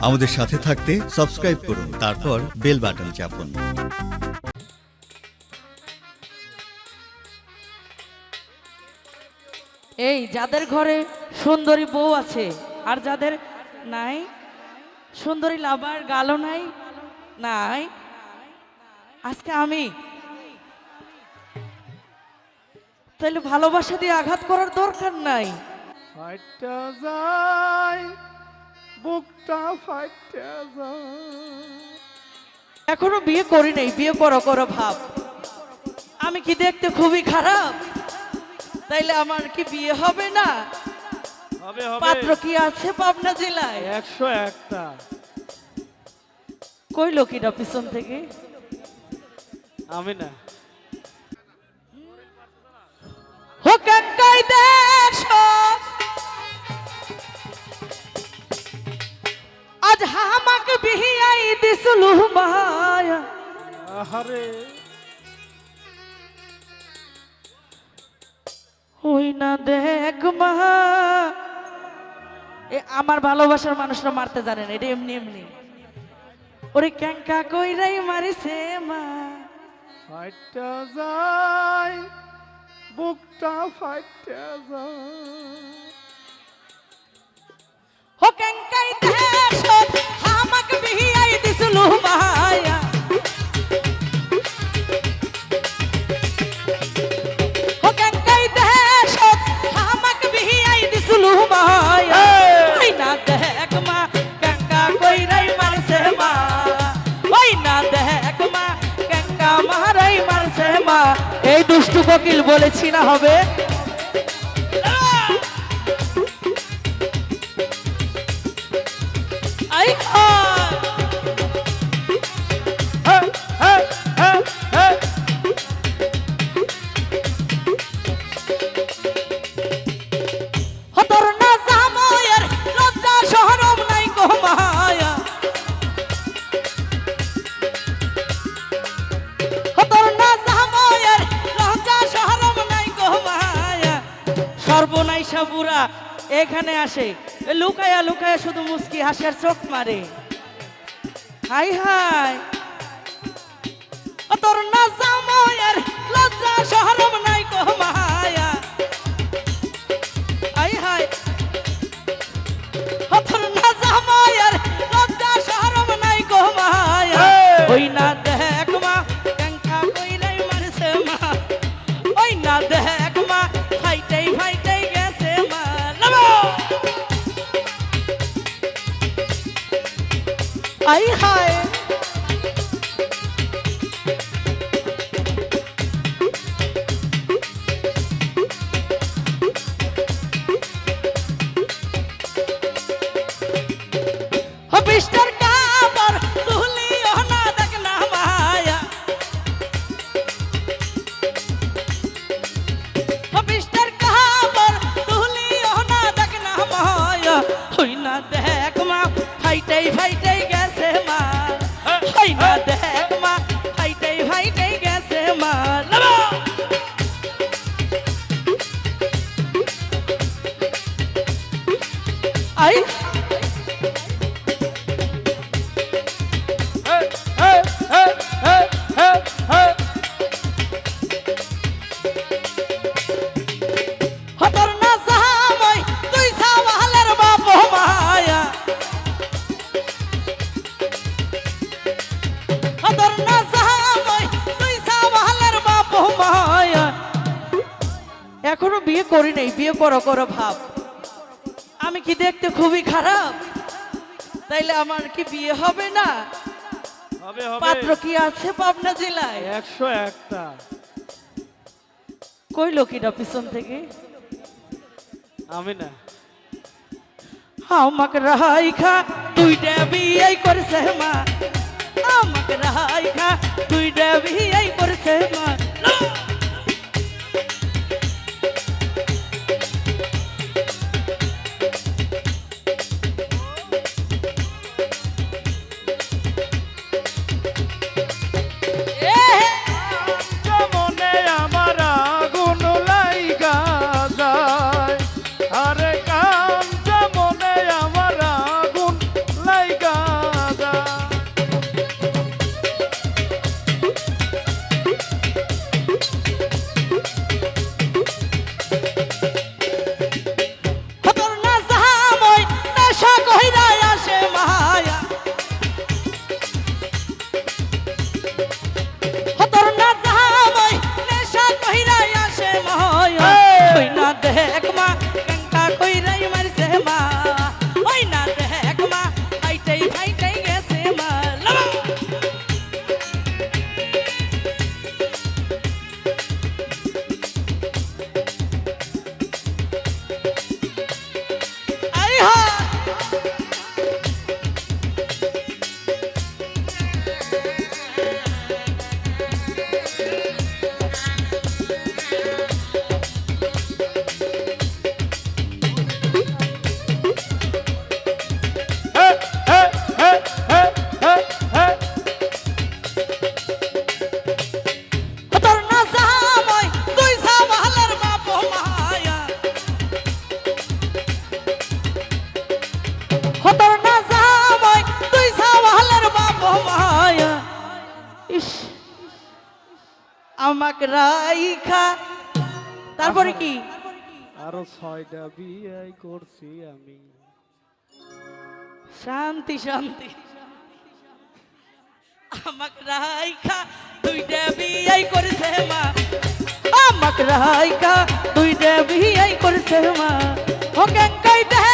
আমাদের সাথে থাকতে সাবস্ক্রাইব করুন তারপর বেল বাটন চাপুন। এই যাদের ঘরে সুন্দরী বউ আছে আর যাদের নাই সুন্দরী লাভার গালও নাই নাই আজকে আমি। তাহলে ভালোবাসা দিয়ে আঘাত করার দরকার নাই। যায় বুকটা ফাইটা যায়। এখনও বিয়ে করি নাই বিয়ে করো করো ভাব। আমি কি দেখতে খুবই খারাপ? তাইলে আমার কি বিয়ে হবে না? হবে পাত্র কি আছে পাবনা জেলায়? একশো একটা। কই কিনা পিছন থেকে? আমি না। আহারে। হই না দেখ মা। এ আমার ভালোবাসার মানুষরা মারতে জানেন এটা এমনি এমনি। ওরে ক্যাঙ্কা কইরাই মারিছে মা। ফাইটা যায় বুকটা ফাইটা যায়। হো ক্যাঙ্কাই দেশ হামাকে বিহিয়াই দিসলু মায়া। না মা মা। এই দুষ্টু কোকিল বলেছি না হবে? বুড়া, এখানে আসে। লুকায়া লুকায়া শুধু মুসকি হাসার চোখ মারে। হাই হাই। তোর না জামায়ের লজ্জা শহরম নাই কো মায়া আই হায়। বিষ্টার কাপড় তুলিও না দেখ মায়া। বিষ্টার কাপড় তুলিও না দেখ মায়া। হই না দেখ মা, ফাইটাই ফাইটাই। মায়া। এখনও বিয়ে করি নাই বিয়ে করো করো ভাব। আমি কি দেখতে খুবই খারাপ? তাইলে আমার কি বিয়ে হবে না? হবে পাত্র কি আছে পাবনা জেলায়? একশো একটা। কই লোকিটা পিছন থেকে? আমি না। আমাকে রাহাই খা তুই ডেবি এই করছে মা। আমাকে রাহাই খা তুই ডেবি এই করছে মা। আমাকে রাইখা। তারপরে কি? আরও ছয়টা বিয়ে করছি আমি। শান্তি শান্তি। আমাকে রাইখা দুইটা বিয়াই করেছে মা। আমাকে রাইখা দুইটা বিয়াই করেছে মা। ও কেঙ্কাই দেশ